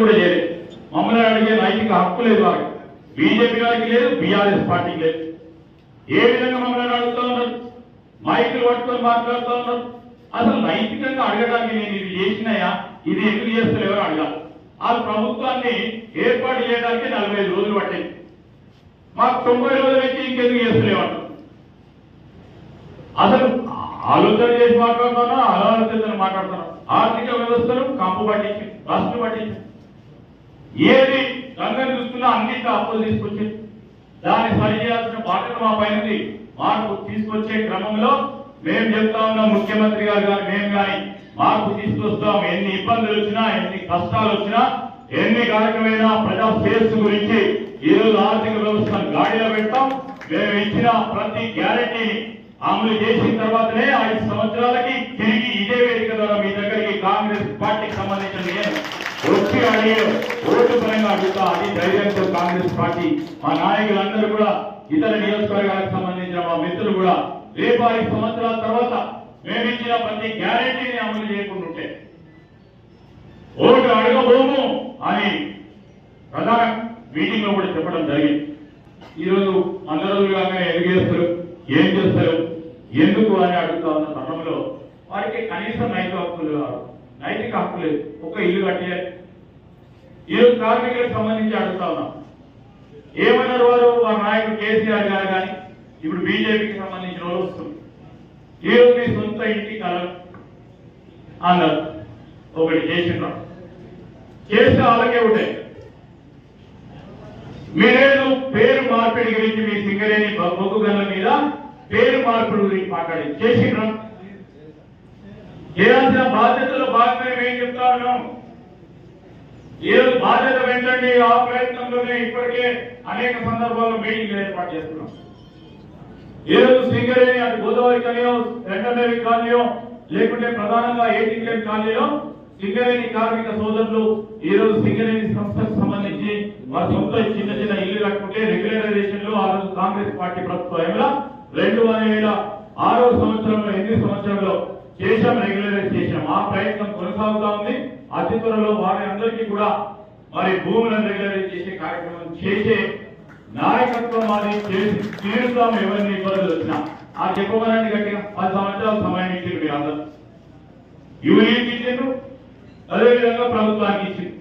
కూడా లేదు. మమ్మల్ని అడిగే నైతిక హక్కు లేదు వారికి బీజేపీ గారికి లేదు బీఆర్ఎస్ పార్టీకి లేదు. ఏ విధంగా మమ్మల్ని అడుగుతా ఉన్నారు? మైకులు పట్టుకొని మాట్లాడుతూ ఉన్నారు? అసలు నైతికంగా అడగడానికి నేను ఇది చేసినాయా? ఇది ఎందుకు చేస్తలేవో అడగాలి. ఆ ప్రభుత్వాన్ని ఏర్పాటు చేయడానికి నలభై ఐదు రోజులు పట్టింది. మాకు తొంభై రోజులు వచ్చి ఇంకెందుకు చేస్తలేమంటారు అసలు ఆలోచన చేసి మాట్లాడుతానో ఆలోచన మాట్లాడుతాను ఆర్థిక వ్యవస్థను కంపు పట్టించి రాష్ట్రం పట్టించి ఏది రంగం చూస్తున్నా అన్నింటి అప్పులు తీసుకొచ్చి దాన్ని సరిచేయాల్సిన బాధ్యత మా పైన మార్పు తీసుకొచ్చే క్రమంలో మేము చెప్తా ఉన్నాం ముఖ్యమంత్రి గారు కానీ మేము కానీ మార్పు తీసుకొస్తాం ఎన్ని ఇబ్బందులు వచ్చినా ఎన్ని కష్టాలు వచ్చినా ఎన్ని కార్యక్రమైనా ప్రజా శ్రేయస్సు గురించి ఈరోజు ఆర్థిక వ్యవస్థను గాడిలో పెట్టాం మేము ఇచ్చిన ప్రతి గ్యారెంటీని అమలు చేసిన తర్వాతనే ఐదు సంవత్సరాలకి తిరిగి ఇదే వేదిక ద్వారా మీ దగ్గరికి కాంగ్రెస్ పార్టీకి సంబంధించిన వచ్చి ఓటు కాంగ్రెస్ పార్టీ మా నాయకులందరూ కూడా ఇతర నియోజకవర్గాలకు సంబంధించిన మా మిత్రులు కూడా రేపు ఐదు సంవత్సరాల తర్వాత మేము ఇచ్చిన ప్రతి గ్యారెంటీని అమలు చేయకుండా ఉంటే ఓటు అడగబోము అని ప్రధాన మీటింగ్లో కూడా చెప్పడం జరిగింది. ఈరోజు వంద రోజులుగా ఏం చేస్తారు? ఎందుకు అని అడుగుతా ఉన్న సమయంలో వారికి కనీసం నైతిక హక్కులు నైతిక హక్కు లేదు. ఒక ఇల్లు కట్టే ఈరోజు కార్మికులకు సంబంధించి అడుగుతా ఉన్నాం. ఏమన్నారు వారు? వారి నాయకుడు కేసీఆర్ గారు కానీ ఇప్పుడు బీజేపీకి సంబంధించిన వాళ్ళు వస్తుంది ఈరోజు మీ సొంత ఇంటి కలరు అన్నారు. ఒకటి చేసినాం చేస్తే వాళ్ళకే ఉంటాయి. మీరేదో పేరు మార్పిడి గురించి మీ సింగరేణి బొగ్గు గల్ల మీద పేరు మార్పిడి గురించి మాట్లాడి చేసిండ్రా? చేయాల్సిన బాధ్యతలో భాగమే మేము చెప్తా ఉన్నాం? ఈ రోజు బాధ్యత వెంటండి ఆ ప్రయత్నంలోనే ఇప్పటికే అనేక సందర్భాల్లో మీటింగ్లు ఏర్పాటు చేస్తున్నాం. ఈ రోజు సింగరేణి అటు గోదావరి కాలనీలో వెంటనేవి కాలనీలో లేకుంటే ప్రధానంగా ఏటీఎం కాలనీలో సింగరేణి కార్మిక సోదరులు ఈ రోజు సింగరేణి సంస్థకు సంబంధించి వారి సొంత చిన్న చిన్న ఇల్లు కట్టుకుంటే రెగ్యులరైజేషన్లో ఆ రోజు కాంగ్రెస్ పార్టీ ప్రభుత్వంలో రెండు వేల ఆరో సంవత్సరంలో ఎనిమిది సంవత్సరంలో చేశాం రెగ్యులరైజ్ చేశాం. ఆ ప్రయత్నం కొనసాగుతా ఉంది అతి త్వరలో వారి అందరికీ కూడా మరి భూములను రెగ్యులరైజ్ చేసే కార్యక్రమం చేసే నాయకత్వం అది చేసి తీరుతాం ఎవరిని ఇబ్బందులు వచ్చినా. ఆ చెప్పమనండి గట్టిగా పది సంవత్సరాలు సమయం ఇచ్చింది మీరు అందరూ. యూనియన్కి ఇచ్చిండ్రు? అదేవిధంగా ప్రభుత్వానికి ఇచ్చింది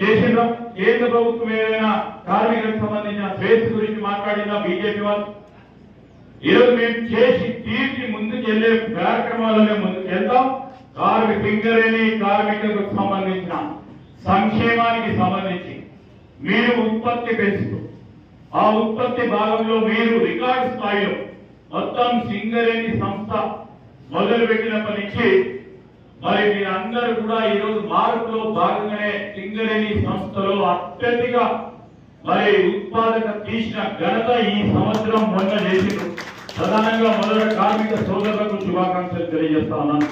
చేసిండ్రు? కేంద్ర ప్రభుత్వం ఏదైనా కార్మికులకు సంబంధించిన స్వేచ్ఛ గురించి మాట్లాడిందా? బీజేపీ వాళ్ళు? ఈరోజు మేము చేసి తీర్చి ముందుకెళ్ళే కార్యక్రమాలనే ముందుకు కార్మిక సింగరేణి కార్మికులకు సంబంధించిన సంక్షేమానికి సంబంధించి మీరు ఉత్పత్తి పెంచుతూ ఆ ఉత్పత్తి భాగంలో మీరు రికార్డు స్థాయిలో మొత్తం సింగరేణి సంస్థ మొదలుపెట్టినప్పటి నుంచి మరి మీరందరూ కూడా ఈ రోజు మార్పులో భాగంగానే సింగరేణి సంస్థలో అత్యధిక మరి ఉత్పాదక తీసిన ఘనత ఈ సంవత్సరం మొన్న చేసిండ్రు. ప్రధానంగా మొదట కార్మిక సోదరులకు శుభాకాంక్షలు తెలియజేస్తా ఉన్నాను.